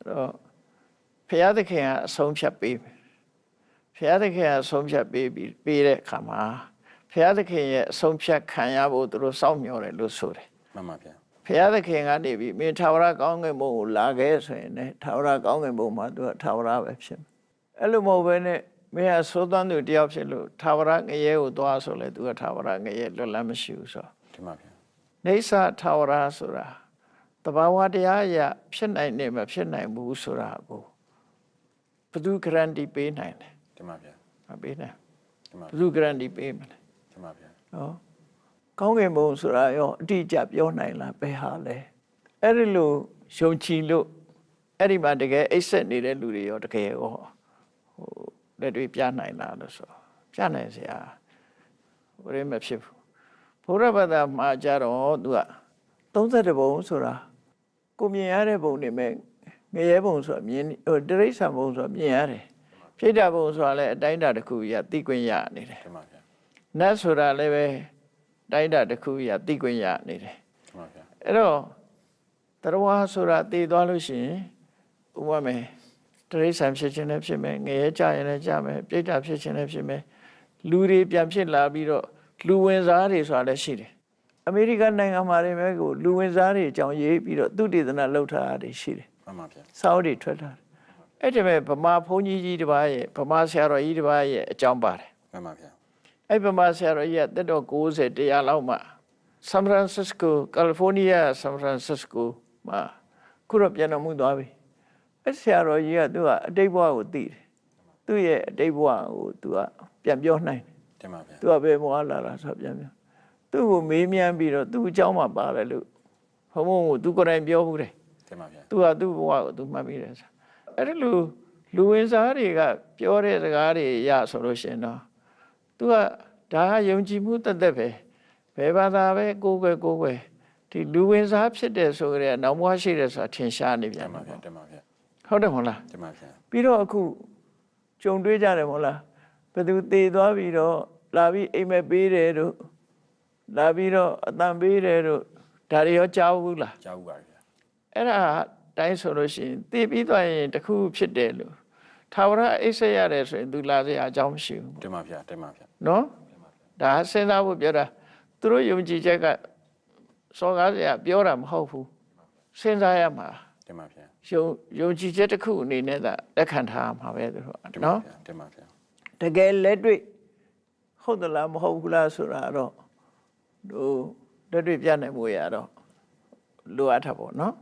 အဲ့တော့ဘုရားသခင်ကအဆုံးဖြတ်ပေးမယ်ဘုရားသခင်ကအဆုံးဖြတ်ပေးပြီးပေးတဲ့အခါမှာဘုရားသခင်ရဲ့အဆုံးဖြတ်ခံရဖို့သူတို့စောင့်မျှော်တယ်လို့ဆိုတယ်မှန်ပါဗျာဘုရားသခင်ကနေပြီးမင်းထာဝရကောင်းကင်ဘုံကိုလာခဲ့ဆိုရင်လည်းထာဝရကောင်းကင်ဘုံမှာသူကထာဝရပဲဖြစ်မယ်အဲ့လိုမဟုတ်ဘဲနဲ့မင်းကသိုးသွမ်းသူတယောက်ဖြစ်လို့ထာဝရငရဲကိုသွားဆိုလဲသူကထာဝရငရဲလွတ်လပ်မရှိဘူးဆိုတော့ဒီမှာဗျာနေဆာထာဝရဆိုတာ တဘာဝတရားအရာဖြစ်နိုင်နေမဖြစ်နိုင်ဘူးဆိုတာကိုဘယ်သူဂရန်တီပေးနိုင်လဲဒီမှာဗျာမပေးနိုင်ဒီမှာဘယ်သူဂရန်တီပေးမလဲဒီမှာဗျာနော်ကောင်းကင်ဘုံဆိုတာရောအတိအကျပြောနိုင်လားဘယ်ဟာလဲအဲ့ဒီလိုယုံကြည်လို့အဲ့ဒီမှာတကယ်အိတ်ဆက်နေတဲ့လူတွေရောတကယ်ရောဟိုလက်တွေ့ပြနိုင်လားလို့ဆိုပြနိုင်စရာဘယ်မှမဖြစ်ဘူးဘုရားဘာသာမှာကြတော့သူက32ဘုံဆိုတာ ကိုမြင်ရတဲ့ဘုံနေမဲ့ငရဲဘုံဆိုတာမြင်ဟိုတရိစ္ဆာန်ဘုံဆိုတာမြင်ရတယ်ဖြိတ္တဘုံဆိုတာလည်းအတိုင်းအတာတစ်ခုကြီးကသိခွင့်ရနေတယ်ဒီမှာဗျာနတ်ဆိုတာလည်းပဲတိုင်းတာတစ်ခုရသိခွင့်ရနေတယ်ဒီမှာဗျာအဲ့တော့တရားဆိုတာတည်သွားလို့ရှိရင်ဥပမာတရိษံဖြစ်ခြင်းလည်းဖြစ်မယ်ငရဲကြရင်လည်းကြမယ်ပြိတ္တာဖြစ်ခြင်းလည်းဖြစ်မယ်လူတွေပြန်ဖြစ်လာပြီးတော့လူဝင်စားတွေဆိုတာလည်းရှိတယ် အမေရိကန်နိုင်ငံမှာလည်းပဲကိုလူဝင်စားတွေအကြောင်းရေးပြီးတော့သူတည်သနာလှုပ်ထားတာတွေရှိတယ်မှန်ပါဗျာစာအုပ်တွေထွက်ထားတယ်အဲ့ဒီမဲ့ဗမာဘုန်းကြီးကြီးတစ်ပါးရဲ့ဗမာဆရာတော်ကြီးတစ်ပါးရဲ့အကြောင်းပါတယ်မှန်ပါဗျာအဲ့ပမာဆရာတော်ကြီးကတက်တော့90တရားလောက်မှဆန်ဖရန်စစ္စကိုကယ်လီဖိုးနီးယားဆန်ဖရန်စစ္စကိုမှာခုတော့ပြန်တော်မူသွားပြီအဲ့ဆရာတော်ကြီးကသူကအတိတ်ဘဝကိုသိတယ်သူ့ရဲ့အတိတ်ဘဝကိုသူကပြန်ပြောနိုင်တယ်ဒီမှာဗျာသူကဘယ်မှာလာတာဆိုပြန်ပြော သူ့ကိုမေးမြန်းပြီးတော့သူ့အကြောင်းမှပါတယ်လို့ဘုံဘုံကိုသူကိုယ်တိုင်ပြောဘူးတယ်ဒီမှာဗျာသူကသူ့ဘဝကိုသူမှတ်မိတယ်ဆိုအဲ့ဒါလူလူဝင်စားတွေကပြောတဲ့စကားတွေရဆိုလို့ရှရင်တော့သူကဒါကယုံကြည်မှုတက်တက်ပဲဘယ်ဘာသာပဲကိုယ်ပဲကိုယ်ပဲဒီလူဝင်စားဖြစ်တယ်ဆိုကြတဲ့နောက်ဘဝရှိတယ်ဆိုတာထင်ရှားနေပြန်ဒီမှာတယ်ဗျာပေါ့ဒီမှာဗျာဟုတ်တယ်မဟုတ်လားဒီမှာဗျာပြီးတော့အခုကြုံတွေ့ကြတယ်မဟုတ်လားဘယ်သူတည်သွားပြီးတော့လာပြီးအိမ်မက်ပေးတယ်တို့ လာပြီးတော့အတန်ပေးတယ်တို့ဒါတွေရောကြားဘူးလားကြားဦးပါဗျာအဲ့ဒါတိုင်းဆိုလို့ရှိရင်တည်ပြီးသွားရင်တစ်ခုဖြစ်တယ်လို့သာဝရအိတ်ဆက်ရတယ်ဆိုရင်သူလာစရာအကြောင်းမရှိဘူးဒီမှာဗျာဒီမှာဗျာနော်ဒါစဉ်းစားဖို့ပြောတာသူတို့ယုံကြည်ချက်ကစောကားစရာပြောတာမဟုတ်ဘူးစဉ်းစားရမှာဒီမှာဗျာယုံယုံကြည်ချက်တစ်ခုအနေနဲ့သာလက်ခံထားရမှာပဲသူတို့ကဒီမှာနော်ဗျာဒီမှာဗျာတကယ်လက်တွေ့ဟုတ်သလားမဟုတ်ဘူးလားဆိုတာတော့ တို့လက်တွေ့ပြနိုင်မှုရတော့လိုအပ်တာပေါ့နော်